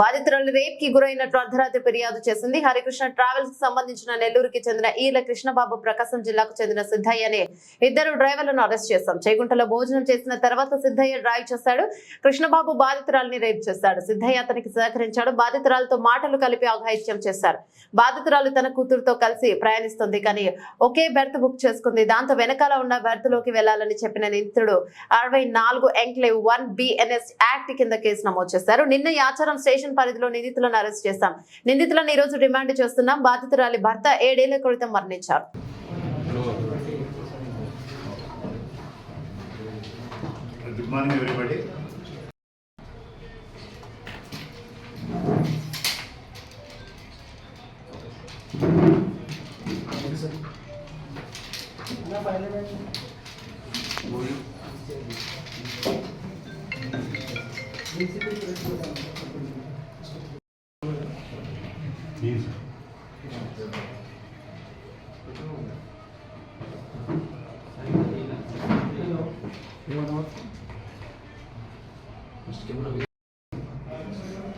బాధితురాలు రేప్కి గురైనట్లు అర్ధరాత్రి ఫిర్యాదు చేసింది. హరికృష్ణ ట్రావెల్స్కి సంబంధించిన నెల్లూరుకి చెందిన ఈల కృష్ణబాబు ప్రకాశం జిల్లాకు చెందిన సిద్ధయ్య అనే ఇద్దరు డ్రైవర్లను అరెస్ట్ చేశాం. చేగుంటలో భోజనం చేసిన తర్వాత సిద్ధయ్య డ్రైవ్ చేశాడు. కృష్ణబాబు బాధితురాలని రేప్ చేశాడు. సిద్ధయ్య అతనికి సహకరించాడు. బాధితురాలతో మాటలు కలిపి అఘాయిత్యం చేశారు. బాధితురాలు తన కూతురుతో కలిసి ప్రయాణిస్తుంది కానీ ఒకే బెర్త్ బుక్ చేసుకుంది. దాంతో వెనకాల ఉన్న బెర్త్లోకి వెళ్ళాలని చెప్పిన నిందితుడు అరవై నాలుగు ఎంక్లేవ్ వన్ బిఎన్ఎస్ యాక్ట్ కింద కేసు నమోదు చేశారు. నిన్న యాచారం స్టేషన్ పరిధిలో నిందితులను అరెస్ట్ చేశాం. నిందితులను ఈ రోజు రిమాండ్ చేస్తున్నాం. బాధితురాలి భర్త ఏడేళ్ళ క్రితం మరణించారు. గుడ్ మార్నింగ్ ఎవ్రీబడి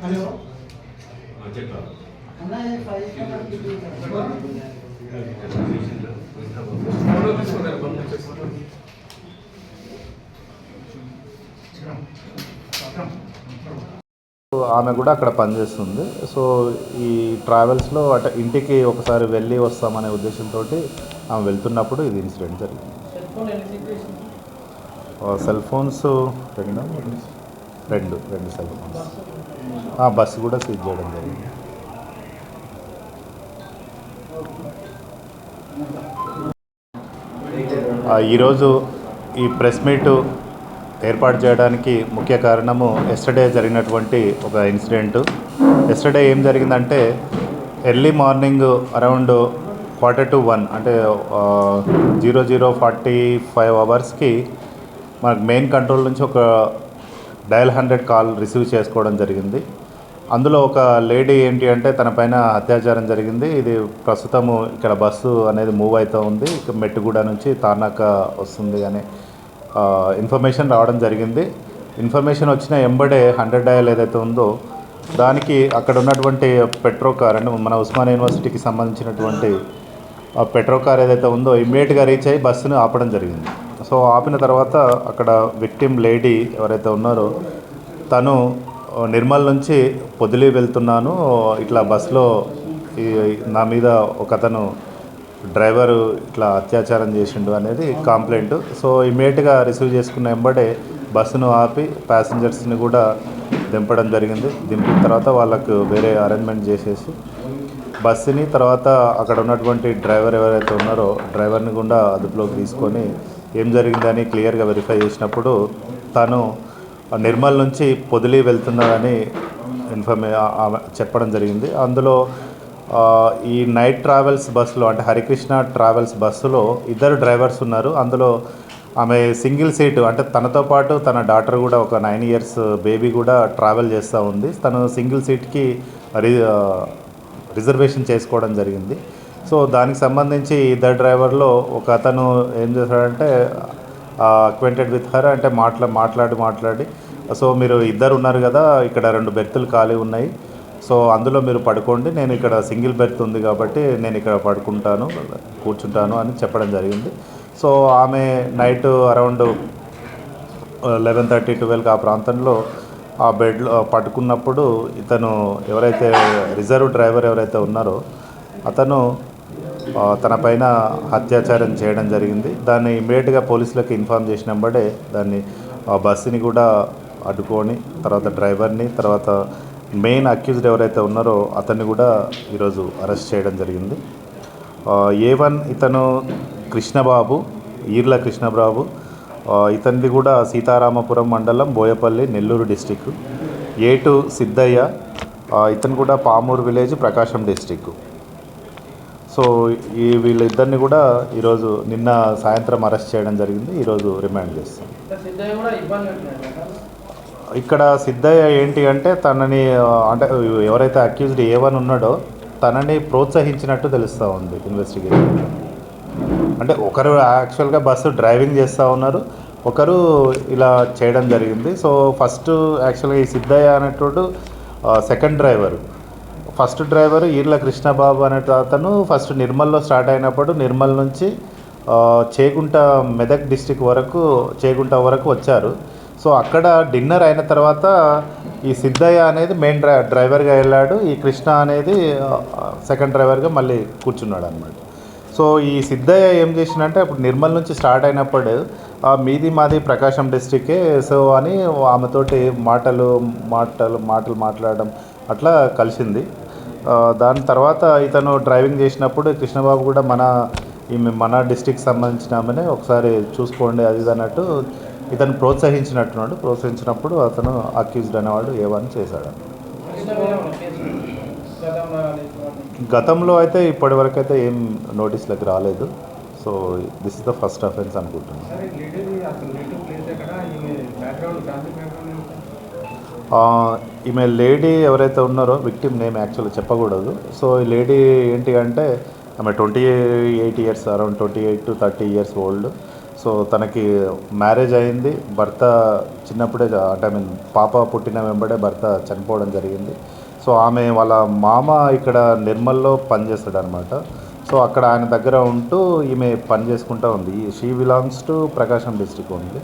హలో చెప్పండి ఆమె కూడా అక్కడ పనిచేస్తుంది. సో ఈ ట్రావెల్స్లో అట ఇంటికి ఒకసారి వెళ్ళి వస్తామనే ఉద్దేశంతో ఆమె వెళ్తున్నప్పుడు ఇది ఇన్సిడెంట్ జరిగింది. సెల్ ఫోన్స్ రెండు? రెండు రెండు సెల్ ఫోన్స్. బస్సు కూడా సీజ్ చేయడం జరిగింది. ఈరోజు ఈ ప్రెస్ మీట్ ఏర్పాటు చేయడానికి ముఖ్య కారణము ఎస్టర్డే జరిగినటువంటి ఒక ఇన్సిడెంట్ ఎస్టర్డే ఏం జరిగిందంటే early morning around quarter to one అంటే జీరో జీరో ఫార్టీ ఫైవ్ అవర్స్కి మనకు మెయిన్ కంట్రోల్ నుంచి ఒక డయల్ హండ్రెడ్ కాల్ రిసీవ్ చేసుకోవడం జరిగింది. అందులో ఒక లేడీ ఏంటి అంటే తన పైన అత్యాచారం జరిగింది. ఇది ప్రస్తుతము ఇక్కడ బస్సు అనేది మూవ్ అవుతూ ఉంది. ఇక మెట్టుగూడ నుంచి తార్నాక వస్తుంది అనే ఇన్ఫర్మేషన్ రావడం జరిగింది. ఇన్ఫర్మేషన్ వచ్చిన ఎంబడే హండ్రెడ్ డయల్ ఏదైతే ఉందో దానికి అక్కడ ఉన్నటువంటి పెట్రో కార్ అంటే మన ఉస్మాన్ యూనివర్సిటీకి సంబంధించినటువంటి ఆ పెట్రో కార్ ఏదైతే ఉందో ఇమ్మీడియట్గా రీచ్ అయ్యి బస్సును ఆపడం జరిగింది. సో ఆపిన తర్వాత అక్కడ విక్టిమ్ లేడీ ఎవరైతే ఉన్నారో తను నిర్మల్ నుంచి పొదిలి వెళ్తున్నాను ఇట్లా బస్సులో ఈ నా మీద ఒక అతను డ్రైవరు ఇట్లా అత్యాచారం చేసిండు అనేది కంప్లైంట్. సో ఇమీడియట్గా రిసీవ్ చేసుకున్న వెంబడే బస్సును ఆపి ప్యాసింజర్స్ని కూడా దింపడం జరిగింది. దింపిన తర్వాత వాళ్ళకు వేరే అరేంజ్మెంట్ చేసేసి బస్సుని తర్వాత అక్కడ ఉన్నటువంటి డ్రైవర్ ఎవరైతే ఉన్నారో డ్రైవర్ని కూడా అదుపులోకి తీసుకొని ఏం జరిగిందని క్లియర్గా వెరిఫై చేసినప్పుడు తను నిర్మల్ నుంచి పొదిలి వెళ్తున్నాడని ఇన్ఫర్మే చెప్పడం జరిగింది. అందులో ఈ నైట్ ట్రావెల్స్ బస్సులో అంటే హరికృష్ణ ట్రావెల్స్ బస్సులో ఇద్దరు డ్రైవర్స్ ఉన్నారు. అందులో ఆమె సింగిల్ సీటు అంటే తనతో పాటు తన డాటర్ కూడా ఒక నైన్ ఇయర్స్ బేబీ కూడా ట్రావెల్ చేస్తూ ఉంది. తను సింగిల్ సీట్కి రి రిజర్వేషన్ చేసుకోవడం జరిగింది. సో దానికి సంబంధించి ఇద్దరు డ్రైవర్లో ఒక అతను ఏం చేశాడంటే అక్వెంటెడ్ విత్ హర్ అంటే మాట్లా మాట్లాడి మాట్లాడి సో మీరు ఇద్దరు ఉన్నారు కదా ఇక్కడ రెండు బెర్తులు ఖాళీ ఉన్నాయి. సో అందులో మీరు పడుకోండి. నేను ఇక్కడ సింగిల్ బెర్త్ ఉంది కాబట్టి నేను ఇక్కడ పడుకుంటాను కూర్చుంటాను అని చెప్పడం జరిగింది. సో ఆమె నైట్ అరౌండ్ లెవెన్ థర్టీ ట్వెల్వ్కి ఆ ప్రాంతంలో ఆ బెడ్లో పట్టుకున్నప్పుడు ఇతను ఎవరైతే రిజర్వ్ డ్రైవర్ ఎవరైతే ఉన్నారో అతను తన పైన అత్యాచారం చేయడం జరిగింది. దాన్ని ఇమ్మీడియట్గా పోలీసులకు ఇన్ఫామ్ చేసినప్పుడే దాన్ని ఆ బస్సుని కూడా అడ్డుకొని తర్వాత డ్రైవర్ని తర్వాత మెయిన్ అక్యూజ్డ్ ఎవరైతే ఉన్నారో అతన్ని కూడా ఈరోజు అరెస్ట్ చేయడం జరిగింది. ఏ వన్ ఇతను కృష్ణబాబు ఈర్ల కృష్ణబాబు. ఇతనిది కూడా సీతారామపురం మండలం Boyapalli Nellore district A two Siddaiah ఇతను కూడా Pamuru village Prakasam district so ఈ వీళ్ళిద్దరిని కూడా ఈరోజు నిన్న సాయంత్రం అరెస్ట్ చేయడం జరిగింది. ఈరోజు రిమాండ్ చేస్తాం. ఇక్కడ సిద్ధయ్య ఏంటి అంటే తనని అంటే ఎవరైతే అక్యూజ్డ్ ఏవన్ ఉన్నాడో తనని ప్రోత్సహించినట్టు తెలుస్తూ ఉంది ఇన్వెస్టిగేషన్ అంటే ఒకరు యాక్చువల్గా బస్సు డ్రైవింగ్ చేస్తూ ఉన్నారు ఒకరు ఇలా చేయడం జరిగింది. సో ఫస్ట్ యాక్చువల్గా ఈ సిద్ధయ్య అనేటోడు second driver first driver Eerla Krishnababu అనే అతను ఫస్ట్ నిర్మల్లో స్టార్ట్ అయినప్పుడు నిర్మల్ నుంచి చేగుంట మెదక్ డిస్టిక్ వరకు చేగుంట వరకు వచ్చారు. సో అక్కడ డిన్నర్ అయిన తర్వాత ఈ సిద్ధయ్య అనేది మెయిన్ డ్రై డ్రైవర్గా వెళ్ళాడు. ఈ కృష్ణ అనేది సెకండ్ డ్రైవర్గా మళ్ళీ కూర్చున్నాడు అనమాట సో ఈ సిద్ధయ్య ఏం చేసిందంటే అప్పుడు నిర్మల్ నుంచి స్టార్ట్ అయినప్పుడు ఆ, మీది మాది ప్రకాశం డిస్టికే సో అని ఆమెతోటి మాటలు మాటలు మాటలు మాట్లాడడం అట్లా కలిసింది. దాని తర్వాత ఇతను డ్రైవింగ్ చేసినప్పుడు కృష్ణబాబు కూడా మన ఈమె మన డిస్టిక్ సంబంధించిన ఆమెనే ఒకసారి చూసుకోండి అది అన్నట్టు ఇతను ప్రోత్సహించినట్టున్నాడు. ప్రోత్సహించినప్పుడు అతను అక్యూజ్డ్ అనేవాడు ఏవని చేశాడు గతంలో కానీ ఇటువంటి గతంలో అయితే అయితే ఏం నోటీస్లకు రాలేదు. So this is the first offence అనుకుంటున్నాను. ఈమె లేడీ ఎవరైతే ఉన్నారో విక్టిమ్ నేమ్ యాక్చువల్లీ చెప్పకూడదు. సో ఈ లేడీ ఏంటి అంటే ఆమె twenty eight years around twenty eight to thirty years old so తనకి మ్యారేజ్ అయింది. భర్త చిన్నప్పుడే అంటే ఐ మీన్ పాప పుట్టిన వెంబడే భర్త చనిపోవడం జరిగింది. సో ఆమె వాళ్ళ మామ ఇక్కడ నిర్మల్లో పనిచేస్తాడు అనమాట సో అక్కడ ఆయన దగ్గర ఉంటూ ఈమె పని చేసుకుంటూ ఉంది. She belongs to Prakasam district only